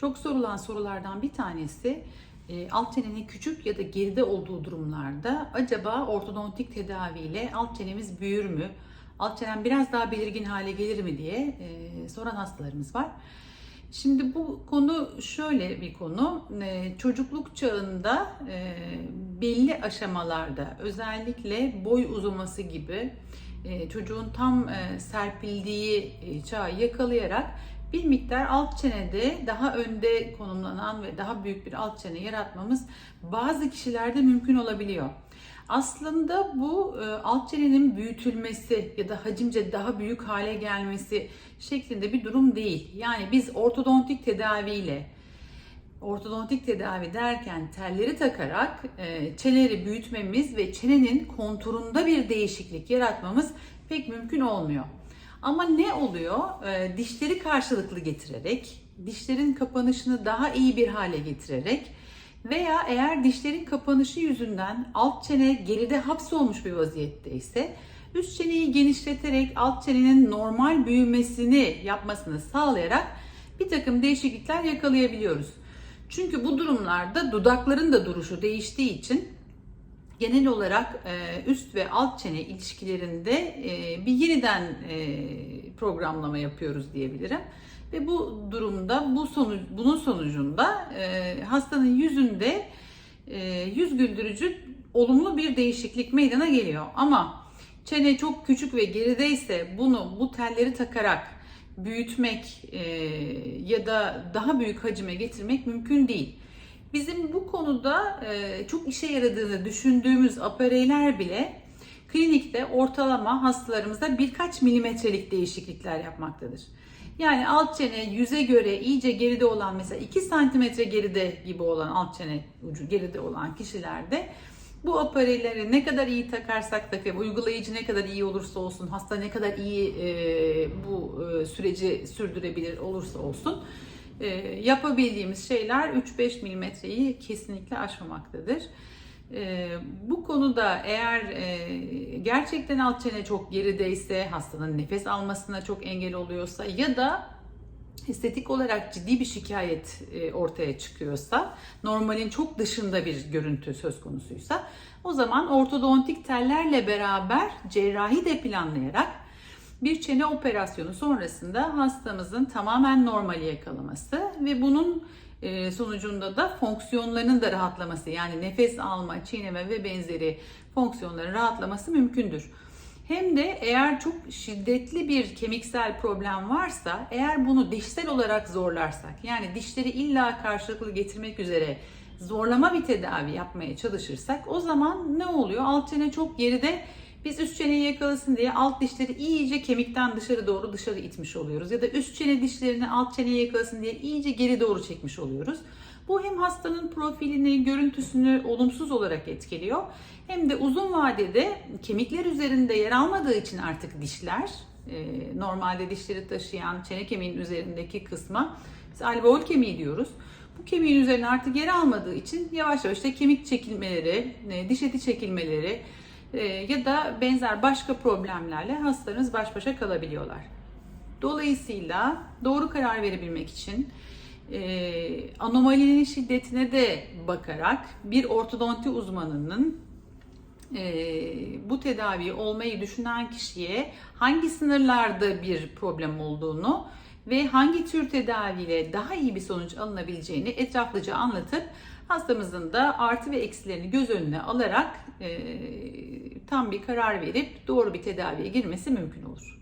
Çok sorulan sorulardan bir tanesi e, alt çenenin küçük ya da geride olduğu durumlarda acaba ortodontik tedaviyle alt çenemiz büyür mü? Alt çenem biraz daha belirgin hale gelir mi diye e, soran hastalarımız var. Şimdi bu konu şöyle bir konu. E, çocukluk çağında belli aşamalarda özellikle boy uzaması gibi çocuğun tam serpildiği çağı yakalayarak bir miktar alt çenede daha önde konumlanan ve daha büyük bir alt çene yaratmamız bazı kişilerde mümkün olabiliyor. Aslında bu e, alt çenenin büyütülmesi ya da hacimce daha büyük hale gelmesi şeklinde bir durum değil. Yani biz ortodontik tedaviyle ortodontik tedavi derken telleri takarak e, çeneleri büyütmemiz ve çenenin konturunda bir değişiklik yaratmamız pek mümkün olmuyor. Ama ne oluyor? E, dişleri karşılıklı getirerek, dişlerin kapanışını daha iyi bir hale getirerek veya eğer dişlerin kapanışı yüzünden alt çene geride hapsolmuş bir vaziyette ise üst çeneyi genişleterek alt çenenin normal büyümesini yapmasını sağlayarak bir takım değişiklikler yakalayabiliyoruz. Çünkü bu durumlarda dudakların da duruşu değiştiği için genel olarak e, üst ve alt çene ilişkilerinde e, bir yeniden e, programlama yapıyoruz diyebilirim. Ve bu durumda bu sonuç bunun sonucunda hastanın yüzünde yüz güldürücü olumlu bir değişiklik meydana geliyor. Ama çene çok küçük ve gerideyse bunu bu telleri takarak büyütmek ya da daha büyük hacime getirmek mümkün değil. Bizim bu konuda çok işe yaradığını düşündüğümüz apareyler bile klinikte ortalama hastalarımızda birkaç milimetrelik değişiklikler yapmaktadır. Yani alt çene yüze göre iyice geride olan mesela 2 santimetre geride gibi olan alt çene ucu geride olan kişilerde bu apareyleri ne kadar iyi takarsak takayım, uygulayıcı ne kadar iyi olursa olsun, hasta ne kadar iyi e, bu e, süreci sürdürebilir olursa olsun e, yapabildiğimiz şeyler 3-5 milimetreyi kesinlikle aşmamaktadır. E, bu konuda eğer e, gerçekten alt çene çok gerideyse, hastanın nefes almasına çok engel oluyorsa ya da estetik olarak ciddi bir şikayet e, ortaya çıkıyorsa, normalin çok dışında bir görüntü söz konusuysa o zaman ortodontik tellerle beraber cerrahi de planlayarak bir çene operasyonu sonrasında hastamızın tamamen normali yakalaması ve bunun e, sonucunda da fonksiyonlarının da rahatlaması yani nefes alma, çiğneme ve benzeri fonksiyonların rahatlaması mümkündür. Hem de eğer çok şiddetli bir kemiksel problem varsa, eğer bunu dişsel olarak zorlarsak, yani dişleri illa karşılıklı getirmek üzere zorlama bir tedavi yapmaya çalışırsak, o zaman ne oluyor? Alt çene çok geride biz üst çeneyi yakalasın diye alt dişleri iyice kemikten dışarı doğru dışarı itmiş oluyoruz. Ya da üst çene dişlerini alt çeneyi yakalasın diye iyice geri doğru çekmiş oluyoruz. Bu hem hastanın profilini, görüntüsünü olumsuz olarak etkiliyor. Hem de uzun vadede kemikler üzerinde yer almadığı için artık dişler, e, normalde dişleri taşıyan çene kemiğinin üzerindeki kısma biz alveol kemiği diyoruz. Bu kemiğin üzerine artık yer almadığı için yavaş yavaş işte kemik çekilmeleri, e, diş eti çekilmeleri, ya da benzer başka problemlerle hastalarınız baş başa kalabiliyorlar. Dolayısıyla doğru karar verebilmek için e, anomalinin şiddetine de bakarak bir ortodonti uzmanının e, bu tedavi olmayı düşünen kişiye hangi sınırlarda bir problem olduğunu ve hangi tür tedaviyle daha iyi bir sonuç alınabileceğini etraflıca anlatıp hastamızın da artı ve eksilerini göz önüne alarak e, tam bir karar verip doğru bir tedaviye girmesi mümkün olur.